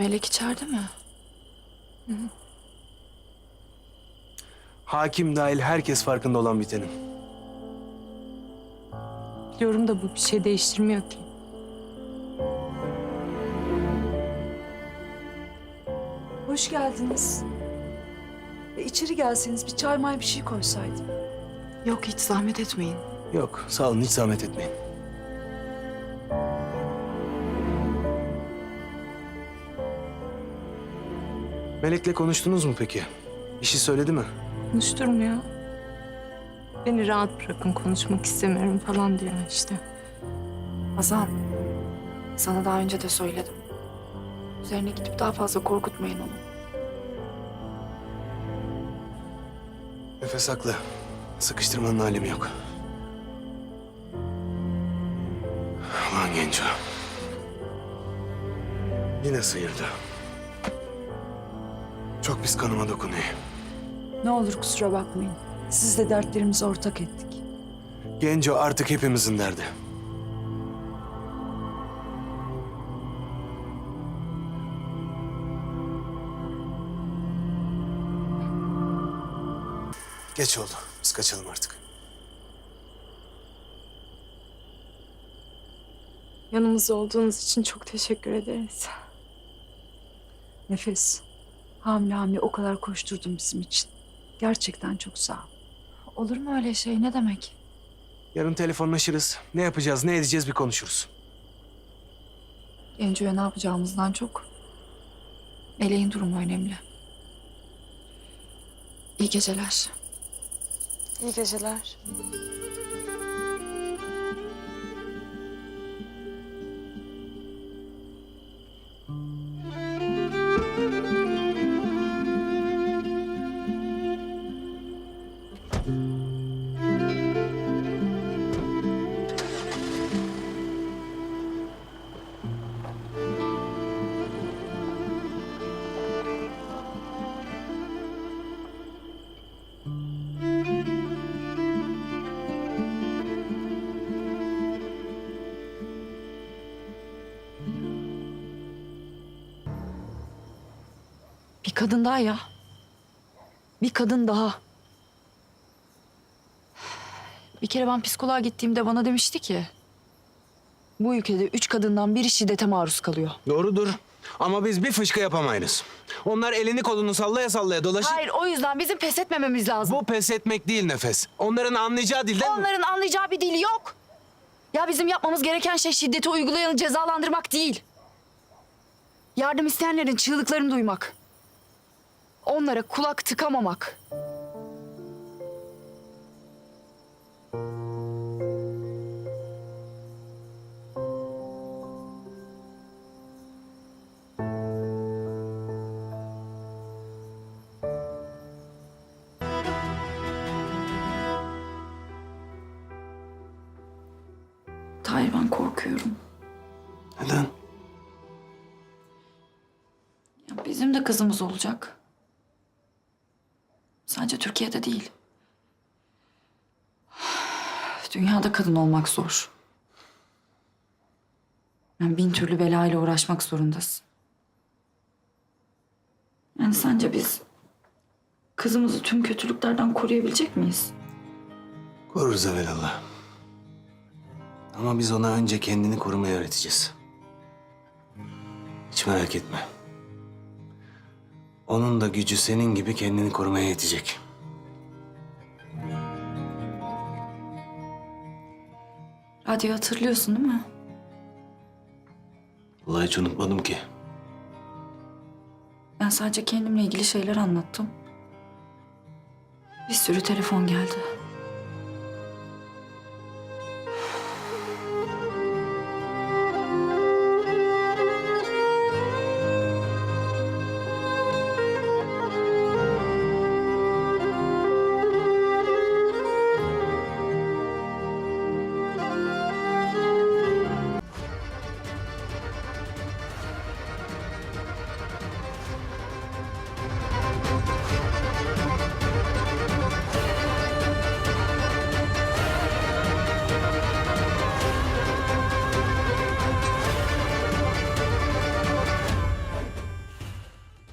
Melek içeride mi? Hakim dahil herkes farkında olan bitenin. Biliyorum da bu bir şey değiştirmiyor ki. Hoş geldiniz. E, içeri gelseniz bir çay may bir şey koysaydım. Yok hiç zahmet etmeyin. Yok sağ olun hiç zahmet etmeyin. Melek'le konuştunuz mu peki? İşi söyledi mi? Konuşturmuyor. Beni rahat bırakın konuşmak istemiyorum falan diyor işte. Hazan, sana daha önce de söyledim. Üzerine gidip daha fazla korkutmayın onu. Nefes haklı. Sıkıştırmanın alemi yok. Ulan Genco. Yine sıyırdı. Çok pis kanıma dokunuyor. Ne olur kusura bakmayın. Sizle dertlerimizi ortak ettik. Genco artık hepimizin derdi. Geç oldu. Biz kaçalım artık. Yanımızda olduğunuz için çok teşekkür ederiz. Nefes, hamile hamile o kadar koşturdun bizim için. Gerçekten çok sağ ol. Olur mu öyle şey? Ne demek? Yarın telefonlaşırız. Ne yapacağız, ne edeceğiz bir konuşuruz. Genco'ya ne yapacağımızdan çok Meleğin durumu önemli. İyi geceler. İyi geceler. Kadın daha ya. Bir kadın daha. Bir kere ben psikoloğa gittiğimde bana demişti ki... ...bu ülkede üç kadından biri şiddete maruz kalıyor. Doğrudur. Ama biz bir fışkı yapamayız. Onlar elini kolunu sallaya sallaya dolaşır. Hayır o yüzden bizim pes etmememiz lazım. Bu pes etmek değil nefes. Onların anlayacağı dilden... Onların anlayacağı bir dil yok. Ya bizim yapmamız gereken şey şiddeti uygulayanı cezalandırmak değil. Yardım isteyenlerin çığlıklarını duymak. Onlara kulak tıkamamak. Tahir ben korkuyorum. Neden? Ya bizim de kızımız olacak. Sadece Türkiye'de değil. Dünyada kadın olmak zor. Yani bin türlü belayla uğraşmak zorundasın. Yani sence biz kızımızı tüm kötülüklerden koruyabilecek miyiz? Koruruz evelallah. Ama biz ona önce kendini korumayı öğreteceğiz. Hiç merak etme. Onun da gücü senin gibi kendini korumaya yetecek. Radyo hatırlıyorsun değil mi? Vallahi hiç unutmadım ki. Ben sadece kendimle ilgili şeyler anlattım. Bir sürü telefon geldi.